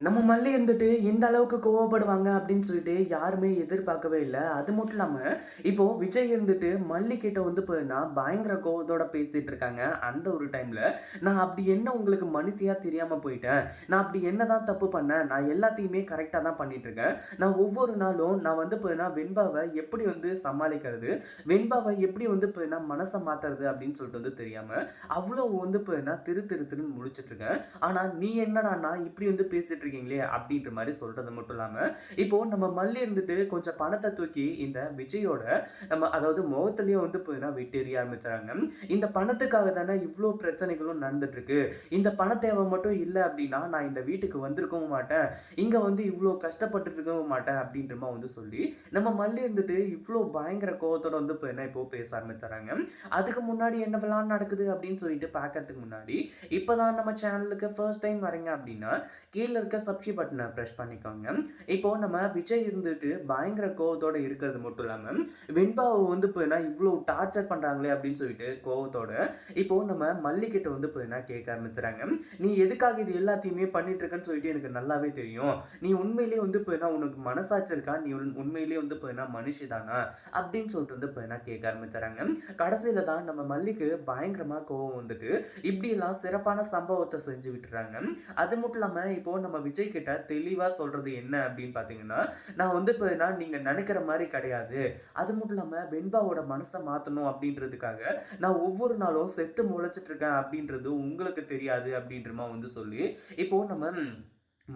நம்ம மல்லி இருந்துட்டு இந்த அளவுக்கு கோவப்படுவாங்க அப்படின்னு சொல்லிட்டு யாருமே எதிர்பார்க்கவே இல்லை அது மட்டும் இல்லாமல் இப்போ விஜய் இருந்துட்டு மல்லி கிட்ட வந்து பார்த்தீங்கன்னா, பயங்கர கோவத்தோட பேசிட்டு இருக்காங்க. அந்த ஒரு டைம்ல, "நான் அப்படி என்ன உங்களுக்கு மனுஷியா தெரியாம போயிட்டேன்? நான் அப்படி என்னதான் தப்பு பண்ணேன்? நான் எல்லாத்தையுமே கரெக்டாக தான் பண்ணிட்டு இருக்கேன். நான் ஒவ்வொரு நாளும் நான் வந்து பார்த்தீங்கன்னா, வெண்பாவை எப்படி வந்து சமாளிக்கிறது? வெண்பாவை எப்படி வந்து பார்த்தீங்கன்னா, மனசை மாத்துறது அப்படின்னு சொல்லிட்டு வந்து தெரியாம, அவ்வளோ வந்து பார்த்தீங்கன்னா, திரு திரு திருன்னு முடிச்சிட்டு இருக்கேன். ஆனா நீ என்னடா நான் இப்படி வந்து பேசிட்டு இருக்கீங்களே அப்படின்ற மாதிரி சொல்றது மட்டும் இல்லாம, இப்போ நம்ம மல்லி இருந்துட்டு கொஞ்சம் பணத்தை தூக்கி இந்த விஜயோட நம்ம அதாவது முகத்திலேயே வந்து பார்த்தீங்கன்னா விட்டு எறிய ஆரம்பிச்சாங்க இந்த பணத்துக்காக தானே இவ்வளோ பிரச்சனைகளும் நடந்துட்டு இருக்கு. இந்த பண தேவை மட்டும் இல்லை அப்படின்னா, நான் இந்த வீட்டுக்கு வந்திருக்கவும் மாட்டேன். இங்க வந்து இவ்வளோ கஷ்டப்பட்டு இருக்கவும் மாட்டேன் அப்படின்ற வந்து சொல்லி, நம்ம மல்லி இருந்துட்டு இவ்வளோ பயங்கர கோவத்தோட வந்து பார்த்தீங்கன்னா, இப்போ பேச ஆரம்பிச்சாங்க அதுக்கு முன்னாடி என்னவெல்லாம் நடக்குது அப்படின்னு சொல்லிட்டு பார்க்கறதுக்கு முன்னாடி, இப்பதான் நம்ம சேனலுக்கு ஃபர்ஸ்ட் டைம் வரீங்க அப்படின்னா, கீழே இருக்க சப்ஸ்கிரைப் பட்டனை பிரஸ் பண்ணிக்கோங்க. இப்போ நம்ம விஜய் இருந்துட்டு பயங்கர கோவத்தோட இருக்கிறது மட்டும் இல்லாம, வெண்பாவை வந்து பார்த்தீங்கன்னா, இவ்வளோ டார்ச்சர் பண்ணுறாங்களே அப்படின்னு சொல்லிட்டு கோவத்தோட, இப்போ நம்ம மல்லிகிட்ட வந்து பார்த்தீங்கன்னா கேட்க ஆரம்பிச்சுறாங்க. "நீ எதுக்காக இது எல்லாத்தையுமே பண்ணிட்டு இருக்கன்னு சொல்லிட்டு எனக்கு நல்லாவே தெரியும். நீ உண்மையிலேயே வந்து போயினா உனக்கு மனசாட்சி இருக்கா? நீ உண் உண்மையிலேயே வந்து போயினா மனுஷி தானா?" அப்படின்னு சொல்லிட்டு வந்து பார்த்தீங்கன்னா கேட்க ஆரம்பிச்சுறாங்க. கடைசியில தான் நம்ம மல்லிக்கு பயங்கரமாக கோவம் வந்துட்டு, இப்படிலாம் சிறப்பான சம்பவத்தை செஞ்சு விட்டுறாங்க. அது மட்டும் இல்லாமல் இப்போ நம்ம விஜய் கிட்ட தெளிவாக சொல்கிறது என்ன அப்படின்னு பார்த்தீங்கன்னா, "நான் வந்து இப்போ நான் நீங்கள் நினைக்கிற மாதிரி கிடையாது. அது மட்டும் இல்லாமல் வெண்பாவோட மனசை மாற்றணும் அப்படின்றதுக்காக, நான் ஒவ்வொரு நாளும் செத்து முளைச்சிட்ருக்கேன் இருக்கேன் அப்படின்றது உங்களுக்கு தெரியாது." அப்படின்றமா வந்து சொல்லி, இப்போது நம்ம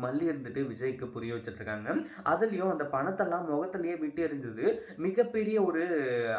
மல்லி இருந்துட்டு விஜய்க்கு புரிய வச்சுட்ருக்காங்க அதுலேயும் அந்த பணத்தெல்லாம் முகத்துலேயே விட்டு எறிஞ்சது மிகப்பெரிய ஒரு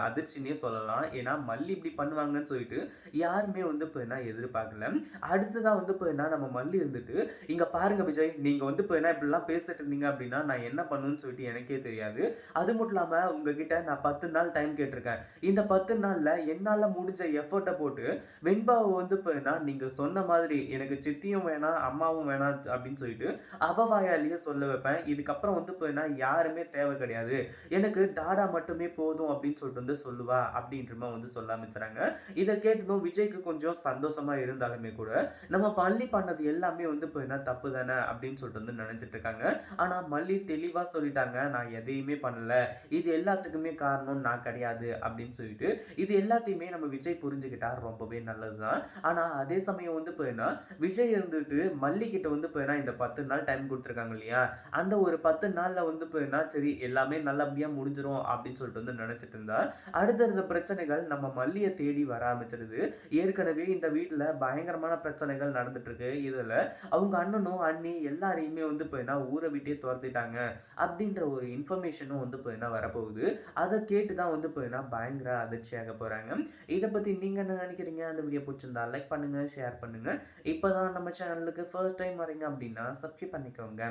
அதிர்ச்சின்னே சொல்லலாம். ஏன்னா மல்லி இப்படி பண்ணுவாங்கன்னு சொல்லிட்டு யாருமே வந்து இப்போ என்ன எதிர்பார்க்கல. அடுத்ததாக வந்து இப்போ என்ன நம்ம மல்லி இருந்துட்டு, இங்கே பாருங்கள் விஜய், நீங்கள் வந்து இப்போ என்ன இப்படிலாம் பேசிட்டு இருந்தீங்க அப்படின்னா, நான் என்ன பண்ணுவேன்னு சொல்லிட்டு எனக்கே தெரியாது. அது மட்டும் இல்லாமல் உங்ககிட்ட நான் 10 நாள் டைம் கேட்டிருக்கேன். இந்த பத்து நாளில் என்னால் முடிஞ்ச எஃபர்ட்டை போட்டு வெண்பாவை வந்து இப்போ என்ன நீங்கள் சொன்ன மாதிரி எனக்கு சித்தியும் வேணாம், அம்மாவும் வேணாம் அப்படின்னு சொல்லிட்டு அவ வாயாலேயே சொல்ல வைப்பேன். இதுக்கப்புறம் வந்து இப்போ நான் யாருமே தேவை கிடையாது. எனக்கு டாடா மட்டுமே போதும்." அப்படின்னு சொல்லிட்டு வந்து சொல்லுவா அப்படின்ற வந்து சொல்ல ஆரம்பிச்சுறாங்க. இதை கேட்டதும் விஜய்க்கு கொஞ்சம் சந்தோஷமா இருந்தாலுமே கூட, நம்ம பள்ளி பண்ணது எல்லாமே வந்து இப்போ என்ன தப்பு தானே அப்படின்னு சொல்லிட்டு வந்து நினைச்சிட்டு இருக்காங்க. ஆனா மல்லி தெளிவா சொல்லிட்டாங்க, "நான் எதையுமே பண்ணல. இது எல்லாத்துக்குமே காரணம் நான் கிடையாது." அப்படின்னு சொல்லிட்டு, இது எல்லாத்தையுமே நம்ம விஜய் புரிஞ்சுக்கிட்டா ரொம்பவே நல்லது தான். ஆனா அதே சமயம் வந்து பார்த்தீங்கன்னா, விஜய் இருந்துட்டு மல்லிகிட்ட வந்து பார்த்தீங்கன்னா, இந்த 10 நாள் டைம் கொடுத்துருக்காங்க இல்லையா? அந்த ஒரு பத்து நாளில் வந்து பார்த்தீங்கன்னா, சரி எல்லாமே நல்லபடியாக முடிஞ்சிடும் அப்படின்னு சொல்லிட்டு வந்து நினச்சிட்டு இருந்தா, அடுத்தடுத்த பிரச்சனைகள் நம்ம மல்லியை தேடி வர ஆரம்பிச்சிருது. ஏற்கனவே இந்த வீட்டில் பயங்கரமான பிரச்சனைகள் நடந்துட்டுருக்கு இதில் அவங்க அண்ணனும், அண்ணி எல்லாரையுமே வந்து பார்த்தீங்கன்னா, ஊரை விட்டே துரத்திட்டாங்க அப்படின்ற ஒரு இன்ஃபர்மேஷனும் வந்து பார்த்தீங்கன்னா வரப்போகுது. அதை கேட்டு தான் வந்து பார்த்தீங்கன்னா, பயங்கர அதிர்ச்சியாக போகிறாங்க இதை பற்றி நீங்கள் என்ன நினைக்கிறீங்க அந்த வீடியோ பிடிச்சிருந்தா லைக் பண்ணுங்கள் ஷேர் பண்ணுங்கள் இப்போ தான் நம்ம சேனலுக்கு ஃபர்ஸ்ட் டைம் வரீங்க அப்படின்னா சப்ஸ்கிரைப் பண்ணிக்கோங்க.